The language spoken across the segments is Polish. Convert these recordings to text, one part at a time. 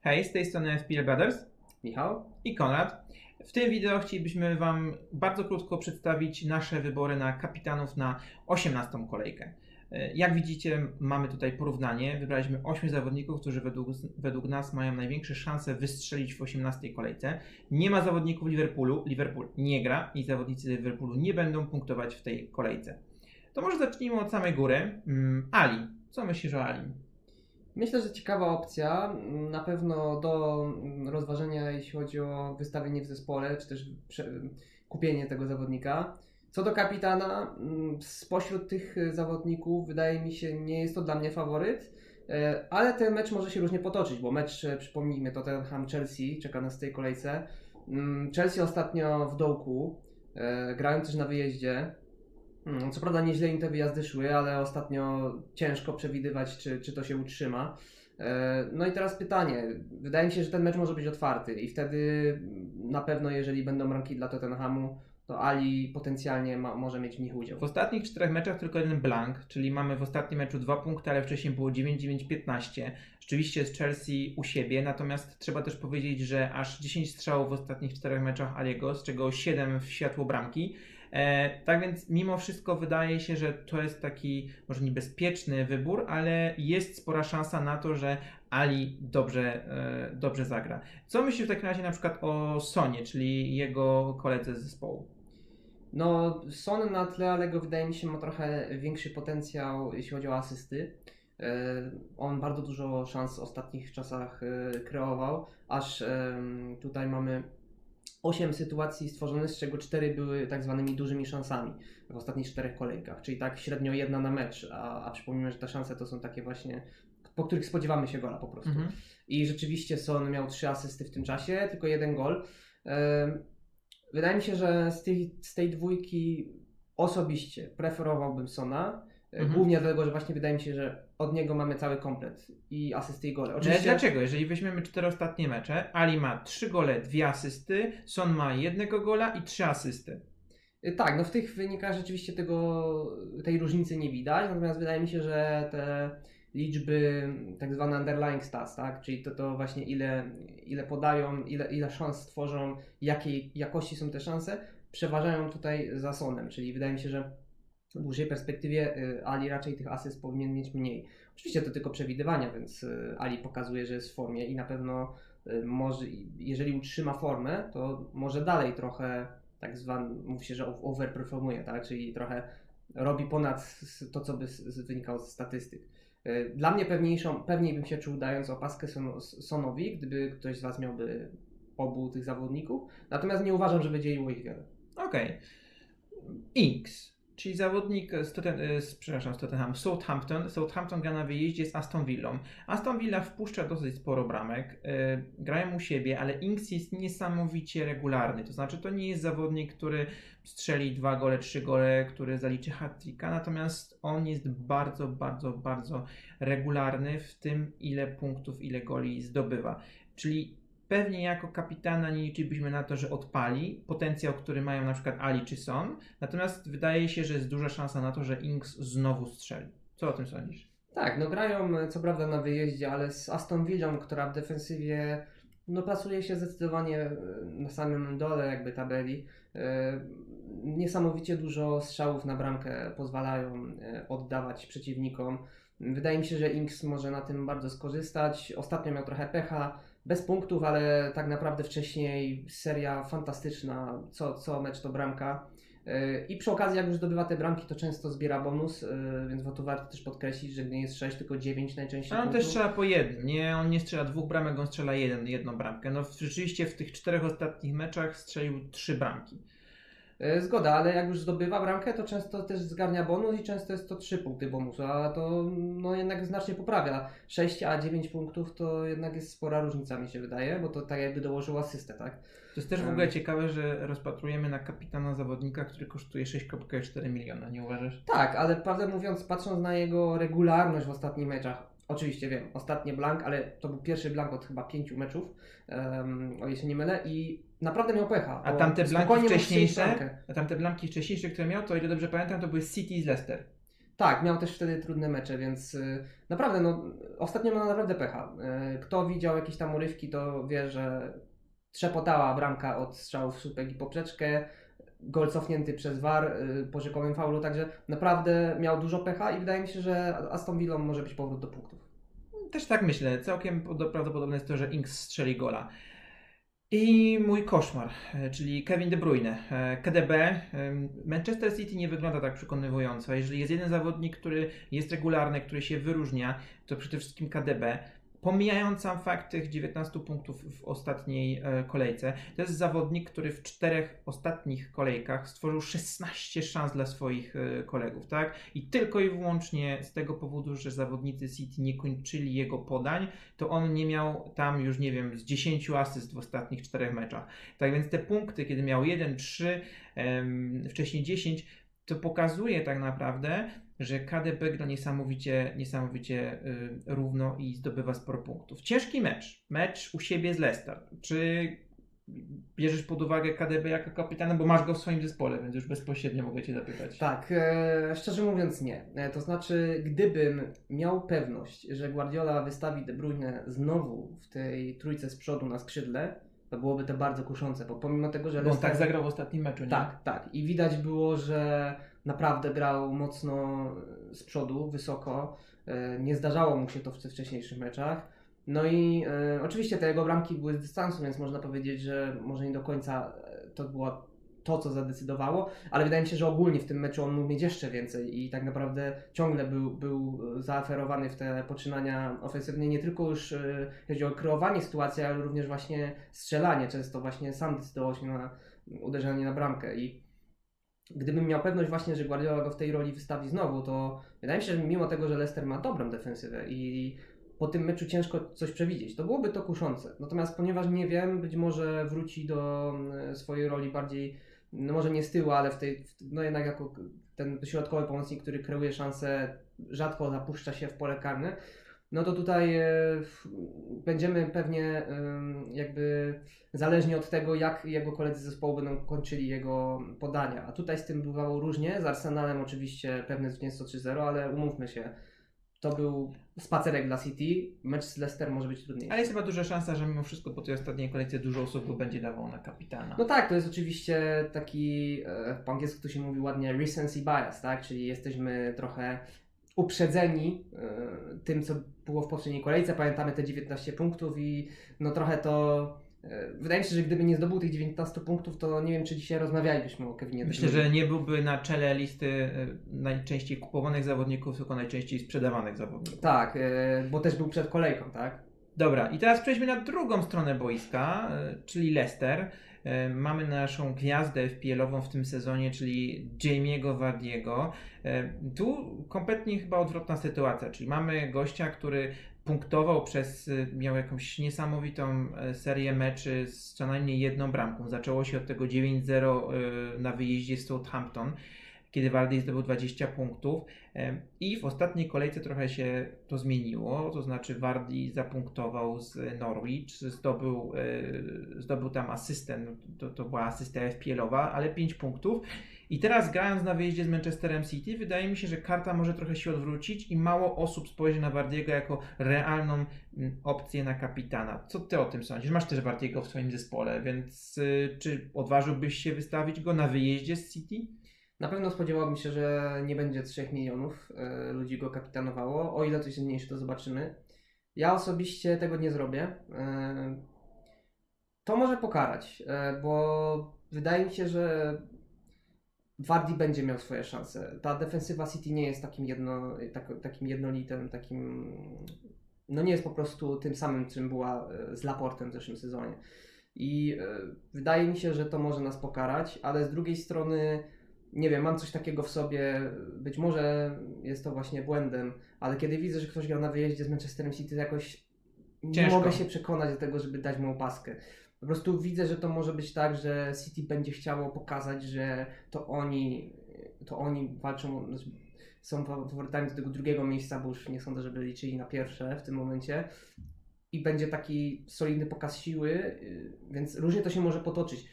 Hej, z tej strony FPL Brothers Michał? i Konrad. W tym wideo chcielibyśmy Wam bardzo krótko przedstawić nasze wybory na kapitanów na 18 kolejkę. E, Jak widzicie, mamy tutaj porównanie. Wybraliśmy 8 zawodników, którzy według, według nas mają największe szanse wystrzelić w 18 kolejce. Nie ma zawodników Liverpoolu, Liverpool nie gra i zawodnicy Liverpoolu nie będą punktować w tej kolejce. To może zacznijmy od samej góry. Mm, Ali, co myślisz o Ali? Myślę, że ciekawa opcja. Na pewno do rozważenia, jeśli chodzi o wystawienie w zespole, czy też kupienie tego zawodnika. Co do kapitana, mm, spośród tych zawodników wydaje mi się, nie jest to dla mnie faworyt, e, ale ten mecz może się różnie potoczyć, bo mecz, e, przypomnijmy, to Tottenham-Chelsea czeka nas w tej kolejce. Mm, Chelsea ostatnio w dołku, e, grają też na wyjeździe. Mm, Co prawda nieźle im te wyjazdy szły, ale ostatnio ciężko przewidywać, czy, czy to się utrzyma. E, No i teraz pytanie. Wydaje mi się, że ten mecz może być otwarty i wtedy na pewno, jeżeli będą ramki dla Tottenhamu, to Ali potencjalnie ma, może mieć w nich udział. W ostatnich czterech meczach tylko jeden blank, czyli mamy w ostatnim meczu dwa punkty, ale wcześniej było 9-9-15. Rzeczywiście z Chelsea u siebie, natomiast trzeba też powiedzieć, że aż 10 strzałów w ostatnich czterech meczach Aliego, z czego 7 w światło bramki. E, tak więc mimo wszystko wydaje się, że to jest taki może niebezpieczny wybór, ale jest spora szansa na to, że Ali dobrze, e, dobrze zagra. Co myślisz w takim razie na przykład o Sonie, czyli jego koledze z zespołu? No, Son na tle Alego wydaje mi się ma trochę większy potencjał, jeśli chodzi o asysty. E, On bardzo dużo szans w ostatnich czasach e, kreował, aż tutaj mamy 8 sytuacji stworzonych, z czego 4 były tak zwanymi dużymi szansami w ostatnich czterech kolejkach, czyli tak średnio jedna na mecz, a, a przypomnijmy, że te szanse to są takie właśnie, po których spodziewamy się gola po prostu. Mhm. I rzeczywiście Son miał trzy asysty w tym czasie, tylko jeden gol. Wydaje mi się, że z tej, z tej dwójki osobiście preferowałbym Sona. E, Mhm. Głównie dlatego, że właśnie wydaje mi się, że od niego mamy cały komplet i asysty i gole. Ale Oczywiście, dlaczego? Jeżeli weźmiemy cztery ostatnie mecze, Ali ma trzy gole, dwie asysty, Son ma jednego gola i trzy asysty. Y, Tak, no w tych wynikach rzeczywiście tego, tej różnicy nie widać, natomiast wydaje mi się, że te liczby, tak zwane underlying stats, tak, czyli to, to właśnie ile, ile podają, ile, ile szans tworzą, jakiej jakości są te szanse, przeważają tutaj za Sonem, czyli wydaje mi się, że w dłuższej perspektywie y, Ali raczej tych asyst powinien mieć mniej. Oczywiście to tylko przewidywania, więc y, Ali pokazuje, że jest w formie i na pewno y, może, jeżeli utrzyma formę, to może dalej trochę tak zwany, mówi się, że overperformuje, tak? czyli trochę robi ponad to, co by wynikało ze statystyk. Dla mnie pewniejszą, pewniej bym się czuł dając opaskę Son- Sonowi, gdyby ktoś z Was miałby obu tych zawodników, natomiast nie uważam, że będzie ich wiele. Okej. Inks, czyli zawodnik z, Totten, e, z, przepraszam, z Tottenham, Southampton. Southampton gra na wyjeździe z Aston Villą. Aston Villa wpuszcza dosyć sporo bramek, e, grają u siebie, ale Inks jest niesamowicie regularny. To znaczy, to nie jest zawodnik, który strzeli dwa gole, trzy gole, który zaliczy hat-tricka, natomiast on jest bardzo, bardzo, bardzo regularny w tym, ile punktów, ile goli zdobywa. Czyli pewnie jako kapitana nie liczylibyśmy na to, że odpali potencjał, który mają na przykład Ali czy Son, natomiast wydaje się, że jest duża szansa na to, że Inks znowu strzeli. Co o tym sądzisz? Tak, no grają co prawda na wyjeździe, ale z Aston Villą, która w defensywie no pasuje się zdecydowanie e, na samym dole jakby tabeli. E, Niesamowicie dużo strzałów na bramkę pozwalają e, oddawać przeciwnikom. Wydaje mi się, że Inks może na tym bardzo skorzystać. Ostatnio miał trochę pecha, bez punktów, ale tak naprawdę wcześniej seria fantastyczna, co, co mecz to bramka. Yy, I przy okazji, jak już zdobywa te bramki, to często zbiera bonus, yy, więc to warto też podkreślić, że nie jest 6, tylko 9 najczęściej. A on punktów. też strzela po jednym, nie? On nie strzela dwóch bramek, on strzela jeden, jedną bramkę. No rzeczywiście w tych czterech ostatnich meczach strzelił trzy bramki. Yy, Zgoda, ale jak już zdobywa bramkę, to często też zgarnia bonus i często jest to 3 punkty bonusu, a to no, jednak znacznie poprawia. 6 a 9 punktów to jednak jest spora różnica, mi się wydaje, bo to tak jakby dołożył asystę, tak? To jest też w ogóle ciekawe, że rozpatrujemy na kapitana zawodnika, który kosztuje 6,4 miliona, nie uważasz? Tak, ale prawdę mówiąc, patrząc na jego regularność w ostatnich meczach, oczywiście wiem, ostatnie blank, ale to był pierwszy blank od chyba pięciu meczów, um, o ile się nie mylę, i naprawdę miał pecha. A tamte blanki wcześniejsze, a tamte blamki wcześniejsze, które miał, to ile dobrze pamiętam, to były City z Leicester. Tak, miał też wtedy trudne mecze, więc y, naprawdę, no, ostatnio ma naprawdę pecha. Y, Kto widział jakieś tam urywki, to wie, że trzepotała bramka od strzałów w słupek i poprzeczkę, gol cofnięty przez VAR y, po rzekomym faulu, także naprawdę miał dużo pecha i wydaje mi się, że Aston Villa może być powrót do punktów. Też tak myślę. Całkiem pod- prawdopodobne jest to, że Inks strzeli gola. I mój koszmar, e, czyli Kevin De Bruyne. E, KDB. e, Manchester City nie wygląda tak przekonywująco. Jeżeli jest jeden zawodnik, który jest regularny, który się wyróżnia, to przede wszystkim KDB. Pomijając sam fakt tych 19 punktów w ostatniej e, kolejce, to jest zawodnik, który w czterech ostatnich kolejkach stworzył 16 szans dla swoich e, kolegów, tak? I tylko i wyłącznie z tego powodu, że zawodnicy City nie kończyli jego podań, to on nie miał tam już, nie wiem, z 10 asyst w ostatnich czterech meczach. Tak więc te punkty, kiedy miał 1, 3, em, wcześniej 10, to pokazuje tak naprawdę, że KDB gra niesamowicie, niesamowicie y, równo i zdobywa sporo punktów. Ciężki mecz. Mecz u siebie z Leicester. Czy bierzesz pod uwagę KDB jako kapitana, bo masz go w swoim zespole, więc już bezpośrednio mogę Cię zapytać. Tak, e, szczerze mówiąc nie. E, to znaczy, gdybym miał pewność, że Guardiola wystawi De Bruyne znowu w tej trójce z przodu na skrzydle, to byłoby to bardzo kuszące, bo pomimo tego, że Bo on Leicester- tak zagrał w ostatnim meczu, nie? Tak, tak. I widać było, że naprawdę grał mocno z przodu, wysoko. E, Nie zdarzało mu się to w wcześniejszych meczach. No i e, oczywiście te jego bramki były z dystansu, więc można powiedzieć, że może nie do końca e, to było to, co zadecydowało, ale wydaje mi się, że ogólnie w tym meczu on mógł mieć jeszcze więcej i tak naprawdę ciągle był, był zaaferowany w te poczynania ofensywne, nie tylko już e, chodzi o kreowanie sytuacji, ale również właśnie strzelanie. Często właśnie sam decydował się na uderzenie na bramkę i gdybym miał pewność właśnie, że Guardiola go w tej roli wystawi znowu, to wydaje mi się, że mimo tego, że Leicester ma dobrą defensywę i po tym meczu ciężko coś przewidzieć, to byłoby to kuszące. Natomiast ponieważ nie wiem, być może wróci do mm, swojej roli bardziej, no może nie z tyłu, ale w tej, no jednak jako ten środkowy pomocnik, który kreuje szanse, rzadko zapuszcza się w pole karne, no to tutaj e, będziemy pewnie jakby zależnie od tego, jak jego koledzy z zespołu będą kończyli jego podania. A tutaj z tym bywało różnie. Z Arsenalem oczywiście pewne zwycięstwo 3-0, ale umówmy się, to był spacerek dla City. Mecz z Leicester może być trudniejszy. Ale jest chyba duża szansa, że mimo wszystko po tej ostatniej kolejce dużo osób go będzie dawało na kapitana. No tak, to jest oczywiście taki, e, po angielsku to się mówi ładnie recency bias, tak? Czyli jesteśmy trochę uprzedzeni e, tym, co było w poprzedniej kolejce. Pamiętamy te 19 punktów i no trochę to... e, Wydaje mi się, że gdyby nie zdobył tych 19 punktów, to nie wiem, czy dzisiaj rozmawialibyśmy o Kevinie Myślę, że nie byłby na czele listy y, najczęściej kupowanych zawodników, tylko najczęściej sprzedawanych zawodników. Tak, e, bo też był przed kolejką, tak? Dobra, i teraz przejdźmy na drugą stronę boiska, y, czyli Leicester. Y, Mamy naszą gwiazdę FPL-ową w tym sezonie, czyli Jamie'ego Vardiego. Y, Tu kompletnie chyba odwrotna sytuacja, czyli mamy gościa, który punktował przez, miał jakąś niesamowitą serię meczy z co najmniej jedną bramką. Zaczęło się od tego 9-0 y, na wyjeździe z Southampton, kiedy Vardy zdobył 20 punktów. I w ostatniej kolejce trochę się to zmieniło, to znaczy Wardi zapunktował z Norwich, zdobył, e, zdobył tam asystę, to, to była asysta FPL-owa, ale 5 punktów. I teraz grając na wyjeździe z Manchesterem City, wydaje mi się, że karta może trochę się odwrócić i mało osób spojrzy na Wardiego jako realną opcję na kapitana. Co ty o tym sądzisz? Masz też Wardiego w swoim zespole, więc y, czy odważyłbyś się wystawić go na wyjeździe z City? Na pewno spodziewałbym się, że nie będzie 3 milionów e, ludzi go kapitanowało. O ile coś zmniejszy, to zobaczymy. Ja osobiście tego nie zrobię. E, to może pokarać, e, bo wydaje mi się, że Wardy będzie miał swoje szanse. Ta defensywa City nie jest takim, jedno, tak, takim jednolitym, takim. No nie jest po prostu tym samym, czym była z Laportem w zeszłym sezonie. I wydaje mi się, że to może nas pokarać, ale z drugiej strony nie wiem, mam coś takiego w sobie, być może jest to właśnie błędem, ale kiedy widzę, że ktoś gra na wyjeździe z Manchesterem City, to jakoś nie Ciężko. mogę się przekonać do tego, żeby dać mu opaskę. Po prostu widzę, że to może być tak, że City będzie chciało pokazać, że to oni, to oni walczą, znaczy są faworytami do tego drugiego miejsca, bo już nie sądzę, żeby liczyli na pierwsze w tym momencie. I będzie taki solidny pokaz siły, yy, więc różnie to się może potoczyć.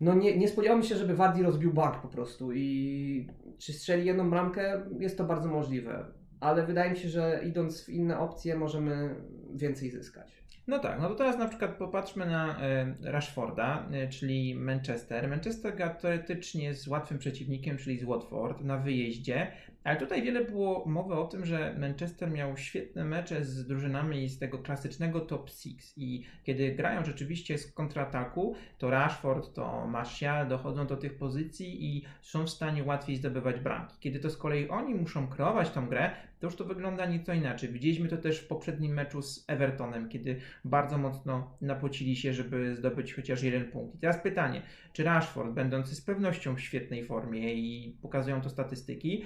No nie, nie spodziewałem się, żeby Wardi rozbił bank po prostu i czy strzeli jedną bramkę, jest to bardzo możliwe. Ale wydaje mi się, że idąc w inne opcje możemy więcej zyskać. No tak, no to teraz na przykład popatrzmy na e, Rashforda, e, czyli Manchester. Manchester teoretycznie z łatwym przeciwnikiem, czyli z Watford na wyjeździe, ale tutaj wiele było mowy o tym, że Manchester miał świetne mecze z drużynami z tego klasycznego top 6 i kiedy grają rzeczywiście z kontrataku, to Rashford, to Martial dochodzą do tych pozycji i są w stanie łatwiej zdobywać bramki. Kiedy to z kolei oni muszą kreować tą grę, to już to wygląda nieco inaczej. Widzieliśmy to też w poprzednim meczu z Evertonem, kiedy bardzo mocno napocili się, żeby zdobyć chociaż jeden punkt. I teraz pytanie, czy Rashford, będący z pewnością w świetnej formie i pokazują to statystyki,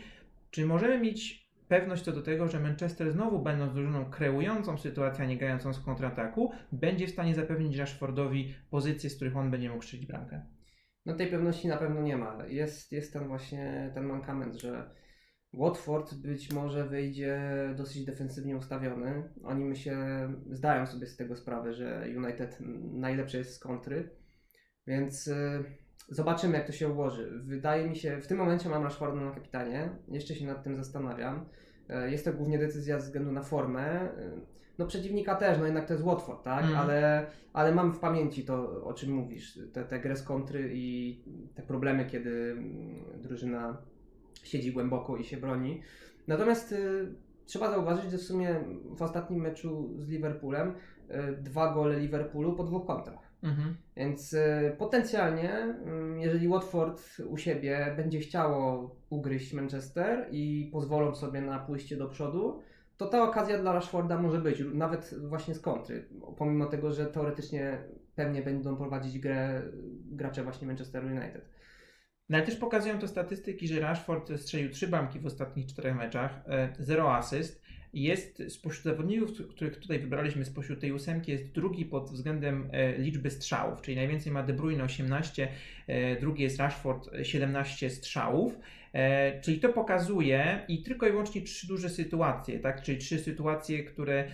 czy możemy mieć pewność co do tego, że Manchester znowu będąc drużyną kreującą sytuację, a nie grającą z kontrataku, będzie w stanie zapewnić Rashfordowi pozycje, z których on będzie mógł strzelić bramkę? No tej pewności na pewno nie ma. Jest, jest ten właśnie ten mankament, że Watford być może wyjdzie dosyć defensywnie ustawiony. Oni my się zdają sobie z tego sprawę, że United najlepszy jest z kontry, więc y, zobaczymy jak to się ułoży. Wydaje mi się, w tym momencie mam Rashforda na kapitanie, jeszcze się nad tym zastanawiam. Y, Jest to głównie decyzja ze względu na formę. Y, No przeciwnika też, no jednak to jest Watford, tak? Mhm. Ale, ale mam w pamięci to, o czym mówisz, tę te, grę z kontry i te problemy, kiedy mm, drużyna siedzi głęboko i się broni. Natomiast y, trzeba zauważyć, że w sumie w ostatnim meczu z Liverpoolem y, dwa gole Liverpoolu po dwóch kontrach. Mhm. Więc y, potencjalnie, y, jeżeli Watford u siebie będzie chciało ugryźć Manchester i pozwolą sobie na pójście do przodu, to ta okazja dla Rashforda może być, nawet właśnie z kontry. Pomimo tego, że teoretycznie pewnie będą prowadzić grę gracze właśnie Manchester United. No ale też pokazują to statystyki, że Rashford strzelił trzy bramki w ostatnich czterech meczach, e, zero asyst. Jest spośród zawodników, których tutaj wybraliśmy spośród tej ósemki, jest drugi pod względem e, liczby strzałów, czyli najwięcej ma De Bruyne 18, e, drugi jest Rashford 17 strzałów. E, czyli to pokazuje i tylko i wyłącznie trzy duże sytuacje, tak? czyli trzy sytuacje, które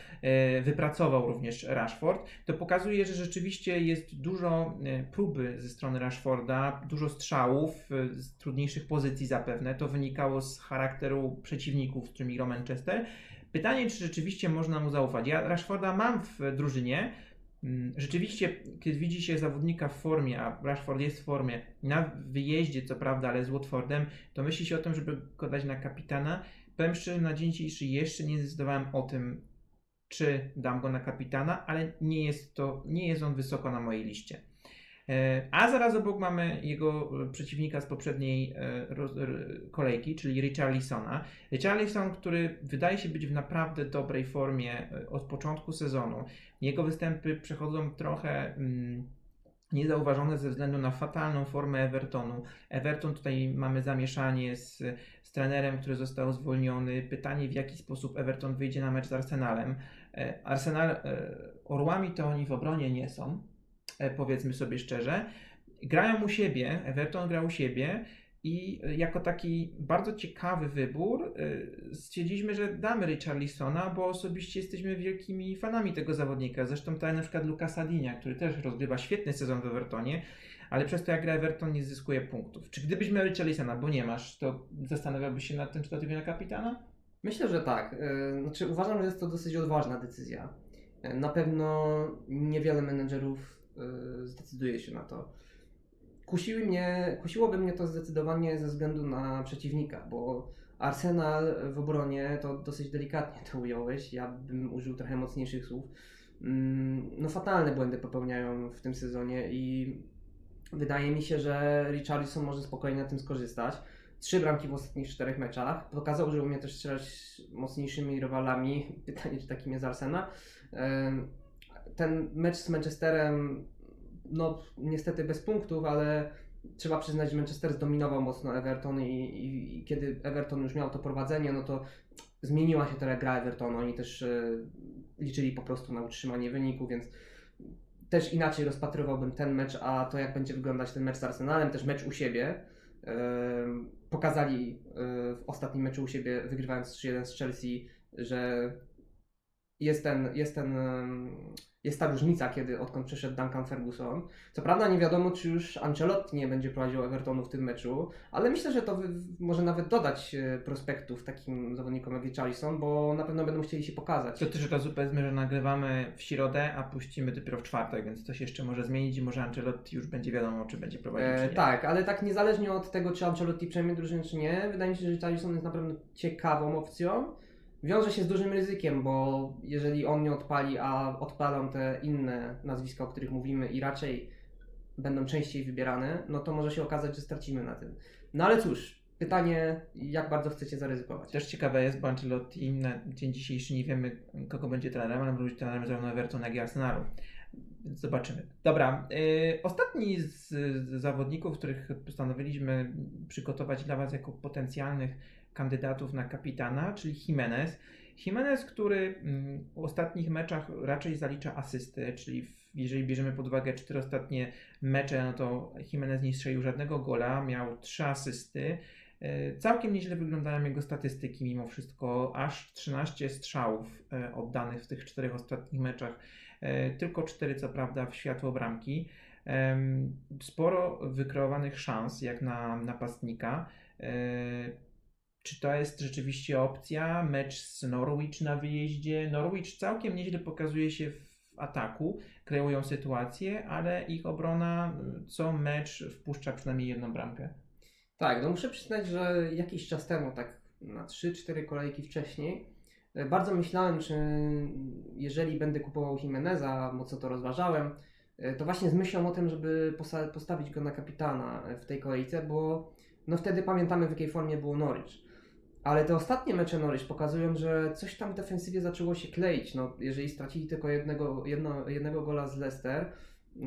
wypracował również Rashford. To pokazuje, że rzeczywiście jest dużo próby ze strony Rashforda, dużo strzałów z trudniejszych pozycji zapewne. To wynikało z charakteru przeciwników, z którymi grał Manchester. Pytanie, czy rzeczywiście można mu zaufać. Ja Rashforda mam w drużynie. Mm, Rzeczywiście, kiedy widzi się zawodnika w formie, a Rashford jest w formie, na wyjeździe co prawda, ale z Watfordem, to myśli się o tym, żeby go dać na kapitana. Powiem szczerze, na dzień dzisiejszy jeszcze nie zdecydowałem o tym, czy dam go na kapitana, ale nie jest to, nie jest on wysoko na mojej liście. E, A zaraz obok mamy jego e, przeciwnika z poprzedniej e, kolejki, czyli Richarlisona. Richarlison, który wydaje się być w naprawdę dobrej formie od początku sezonu. Jego występy przechodzą trochę mm, niezauważone ze względu na fatalną formę Evertonu. Everton tutaj mamy zamieszanie z, z trenerem, który został zwolniony. Pytanie, w jaki sposób Everton wyjdzie na mecz z Arsenalem. Arsenal, orłami to oni w obronie nie są, powiedzmy sobie szczerze. Grają u siebie, Everton gra u siebie i e, jako taki bardzo ciekawy wybór e, stwierdziliśmy, że damy Richarlisona, bo osobiście jesteśmy wielkimi fanami tego zawodnika. Zresztą tak na przykład Lucasa Dinia, który też rozgrywa świetny sezon w Evertonie, ale przez to jak gra Everton nie zyskuje punktów. Czy gdybyś miał Richarlisona, bo nie masz, to zastanawiałbyś się nad tym, czy to na kapitana? Myślę, że tak. Y, Znaczy, uważam, że jest to dosyć odważna decyzja. Na pewno niewiele menedżerów zdecyduje się na to. Kusiły mnie, kusiłoby mnie to zdecydowanie ze względu na przeciwnika, bo Arsenal w obronie to dosyć delikatnie to ująłeś. Ja bym użył trochę mocniejszych słów. Mm, No fatalne błędy popełniają w tym sezonie i wydaje mi się, że Richarlison może spokojnie na tym skorzystać. Trzy bramki w ostatnich czterech meczach. Pokazał, że umie też strzelać mocniejszymi rywalami. Pytanie, czy takim jest Arsenal. Ten mecz z Manchesterem, no niestety bez punktów, ale trzeba przyznać, że Manchester zdominował mocno Everton i, i, i kiedy Everton już miał to prowadzenie, no to zmieniła się teraz gra Evertonu. Oni też e, liczyli po prostu na utrzymanie wyniku, więc też inaczej rozpatrywałbym ten mecz, a to jak będzie wyglądać ten mecz z Arsenalem, też mecz u siebie. Em, Pokazali e, w ostatnim meczu u siebie, wygrywając 3-1 z Chelsea, że jest ten, jest ten, jest ta różnica, kiedy odkąd przyszedł Duncan Ferguson. Co prawda nie wiadomo, czy już Ancelotti nie będzie prowadził Evertonu w tym meczu, ale myślę, że to wy, może nawet dodać e, prospektów takim zawodnikom jak Richarlison, bo na pewno będą chcieli się pokazać. To też od razu powiedzmy, że nagrywamy w środę, a puścimy dopiero w czwartek, więc to się jeszcze może zmienić i może Ancelotti już będzie wiadomo, czy będzie prowadził, E, tak, ale tak niezależnie od tego, czy Ancelotti przejmie drużynę, czy nie, wydaje mi się, że Richarlison jest naprawdę ciekawą opcją. Wiąże się z dużym ryzykiem, bo jeżeli on nie odpali, a odpalą te inne nazwiska, o których mówimy i raczej będą częściej wybierane, no to może się okazać, że stracimy na tym. No ale cóż, pytanie, jak bardzo chcecie zaryzykować? Też ciekawe jest, bo Ancelotti na dzień dzisiejszy nie wiemy, kogo będzie trenerem, ale może trenerem zarówno Everton, jak i Arsenalu. Zobaczymy. Dobra, yy, ostatni z, z zawodników, których postanowiliśmy przygotować dla Was jako potencjalnych kandydatów na kapitana, czyli Jimenez. Jimenez, który mm, w ostatnich meczach raczej zalicza asysty, czyli w, jeżeli bierzemy pod uwagę cztery ostatnie mecze, no to Jimenez nie strzelił żadnego gola, miał trzy asysty. E, Całkiem nieźle wyglądają jego statystyki mimo wszystko. Aż 13 strzałów e, oddanych w tych czterech ostatnich meczach. E, Tylko 4 co prawda w światło bramki. Sporo wykreowanych szans jak na napastnika. Czy to jest rzeczywiście opcja? Mecz z Norwich na wyjeździe. Norwich całkiem nieźle pokazuje się w ataku, kreują sytuację, ale ich obrona y, co mecz wpuszcza przynajmniej jedną bramkę. Tak, no muszę przyznać, że jakiś czas temu, tak na 3-4 kolejki wcześniej, e, bardzo myślałem, czy jeżeli będę kupował Jimeneza, mocno to rozważałem, e, to właśnie z myślą o tym, żeby postawić go na kapitana w tej kolejce, bo no wtedy pamiętamy w jakiej formie było Norwich. Ale te ostatnie mecze Norwich pokazują, że coś tam w defensywie zaczęło się kleić. No, jeżeli stracili tylko jednego, jedno, jednego gola z Leicester yy,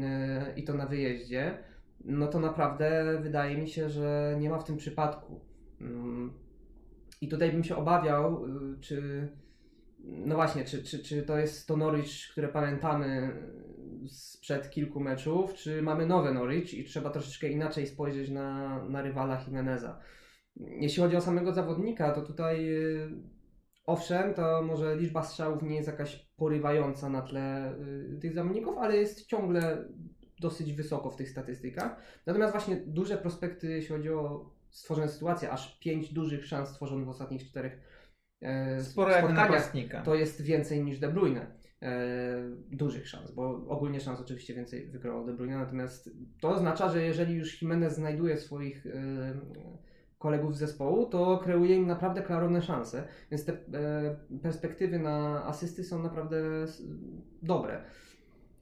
i to na wyjeździe, no to naprawdę wydaje mi się, że nie ma w tym przypadku. Mm. I tutaj bym się obawiał, y, czy. No właśnie, czy, czy, czy to jest to Norwich, które pamiętamy sprzed kilku meczów, czy mamy nowe Norwich i trzeba troszeczkę inaczej spojrzeć na, na rywala Jimeneza. Jeśli chodzi o samego zawodnika, to tutaj y, owszem, to może liczba strzałów nie jest jakaś porywająca na tle y, tych zawodników, ale jest ciągle dosyć wysoko w tych statystykach. Natomiast właśnie duże prospekty, jeśli chodzi o stworzone sytuacje, aż pięć dużych szans stworzonych w ostatnich czterech e, Sporo spotkaniach, to jest więcej niż De Bruyne. E, dużych szans, bo ogólnie szans oczywiście więcej wykreował De Bruyne, natomiast to oznacza, że jeżeli już Jimenez znajduje swoich e, kolegów z zespołu, to kreuje im naprawdę klarowne szanse, więc te e, perspektywy na asysty są naprawdę dobre.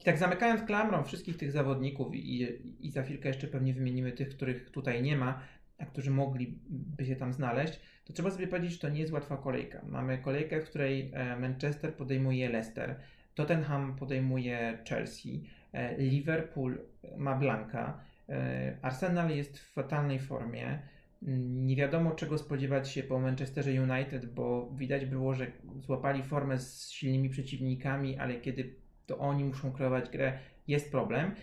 I tak zamykając klamrą wszystkich tych zawodników i, i za chwilkę jeszcze pewnie wymienimy tych, których tutaj nie ma, a którzy mogliby się tam znaleźć, to trzeba sobie powiedzieć, że to nie jest łatwa kolejka. Mamy kolejkę, w której e, Manchester podejmuje Leicester, Tottenham podejmuje Chelsea, e, Liverpool ma Blanka, Arsenal jest w fatalnej formie. Nie wiadomo czego spodziewać się po Manchesterze United, bo widać było, że złapali formę z silnymi przeciwnikami, ale kiedy to oni muszą kreować grę, jest problem.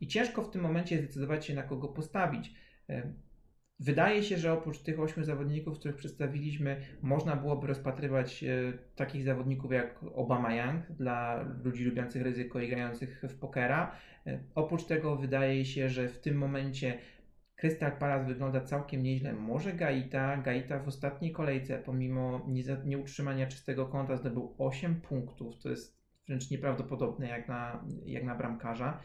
I ciężko w tym momencie zdecydować się, na kogo postawić. E, Wydaje się, że oprócz tych ośmiu zawodników, których przedstawiliśmy, można byłoby rozpatrywać e, takich zawodników jak Obama Young dla ludzi lubiących ryzyko i grających w pokera. E, Oprócz tego wydaje się, że w tym momencie Crystal Palace wygląda całkiem nieźle. Może Gaita. Gaita w ostatniej kolejce, pomimo nieutrzymania czystego konta, zdobył 8 punktów. To jest wręcz nieprawdopodobne jak na, jak na bramkarza.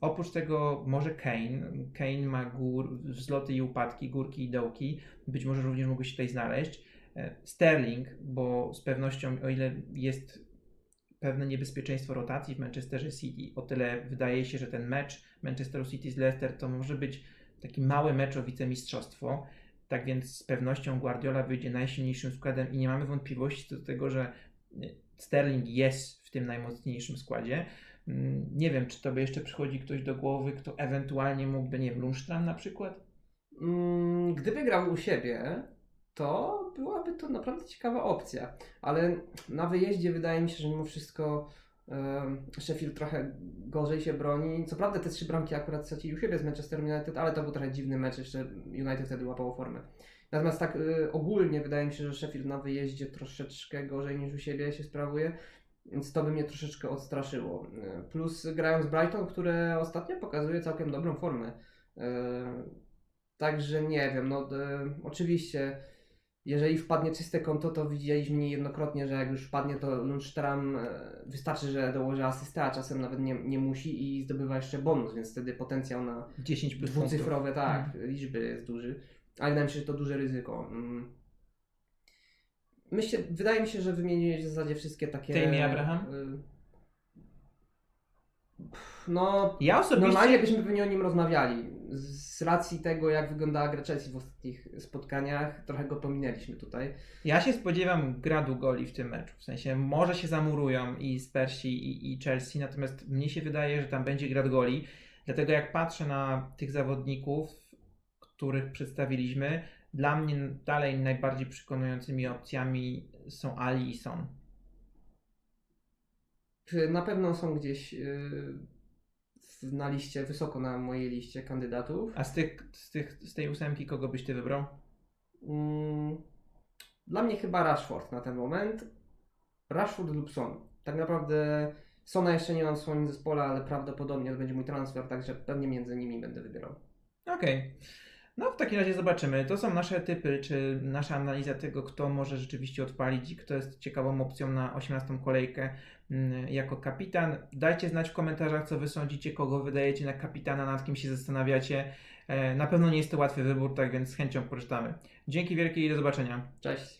Oprócz tego może Kane. Kane ma gór, wzloty i upadki, górki i dołki. Być może również mógł się tutaj znaleźć. E, Sterling, bo z pewnością, o ile jest pewne niebezpieczeństwo rotacji w Manchesterze City, o tyle wydaje się, że ten mecz Manchesteru City z Leicester to może być taki mały mecz o wicemistrzostwo. Tak więc z pewnością Guardiola wyjdzie najsilniejszym składem i nie mamy wątpliwości do tego, że y, Sterling jest w tym najmocniejszym składzie. Mm, Nie wiem, czy tobie jeszcze przychodzi ktoś do głowy, kto ewentualnie mógłby, nie wiem, Lundstram na przykład? Mm, Gdyby grał u siebie, to byłaby to naprawdę ciekawa opcja. Ale na wyjeździe wydaje mi się, że mimo wszystko Sheffield trochę gorzej się broni. Co prawda te trzy bramki akurat stracili u siebie z Manchester United, ale to był trochę dziwny mecz, jeszcze United wtedy łapało formę. Natomiast tak y, ogólnie wydaje mi się, że Sheffield na wyjeździe troszeczkę gorzej niż u siebie się sprawuje. Więc to by mnie troszeczkę odstraszyło. E, Plus grając Brighton, które ostatnio pokazuje całkiem dobrą formę. E, Także nie wiem, no oczywiście jeżeli wpadnie czyste konto, to widzieliśmy niejednokrotnie, że jak już wpadnie, to Lundstram e, wystarczy, że dołoży asystę, a czasem nawet nie, nie musi i zdobywa jeszcze bonus, więc wtedy potencjał na 10 plus punktów. dwucyfrowe tak, liczby jest duży. Ale wydaje mi się, że to duże ryzyko. Mm. Myślę, wydaje mi się, że wymieniłeś w zasadzie wszystkie takie. Tammy Abraham? y, No, Ja osobiście... normalnie byśmy pewnie o nim rozmawiali. Z racji tego, jak wyglądała gra Chelsea w ostatnich spotkaniach, trochę go pominęliśmy tutaj. Ja się spodziewam gradu goli w tym meczu. W sensie może się zamurują i Spersi i, i Chelsea, natomiast mnie się wydaje, że tam będzie grad goli. Dlatego jak patrzę na tych zawodników, których przedstawiliśmy, dla mnie dalej najbardziej przekonującymi opcjami są Ali i Son. Na pewno są gdzieś y, na liście, wysoko na mojej liście kandydatów. A z, tych, z, tych, z tej ósemki kogo byś ty wybrał? Mm, Dla mnie chyba Rashford na ten moment. Rashford lub Son. Tak naprawdę Sona jeszcze nie mam w swoim zespole, ale prawdopodobnie to będzie mój transfer, także pewnie między nimi będę wybierał. Okej. No w takim razie zobaczymy. To są nasze typy, czy nasza analiza tego, kto może rzeczywiście odpalić i kto jest ciekawą opcją na 18 kolejkę mm, jako kapitan. Dajcie znać w komentarzach, co wy sądzicie, kogo wydajecie na kapitana, nad kim się zastanawiacie. E, Na pewno nie jest to łatwy wybór, tak więc z chęcią poczytamy. Dzięki wielkie i do zobaczenia. Cześć!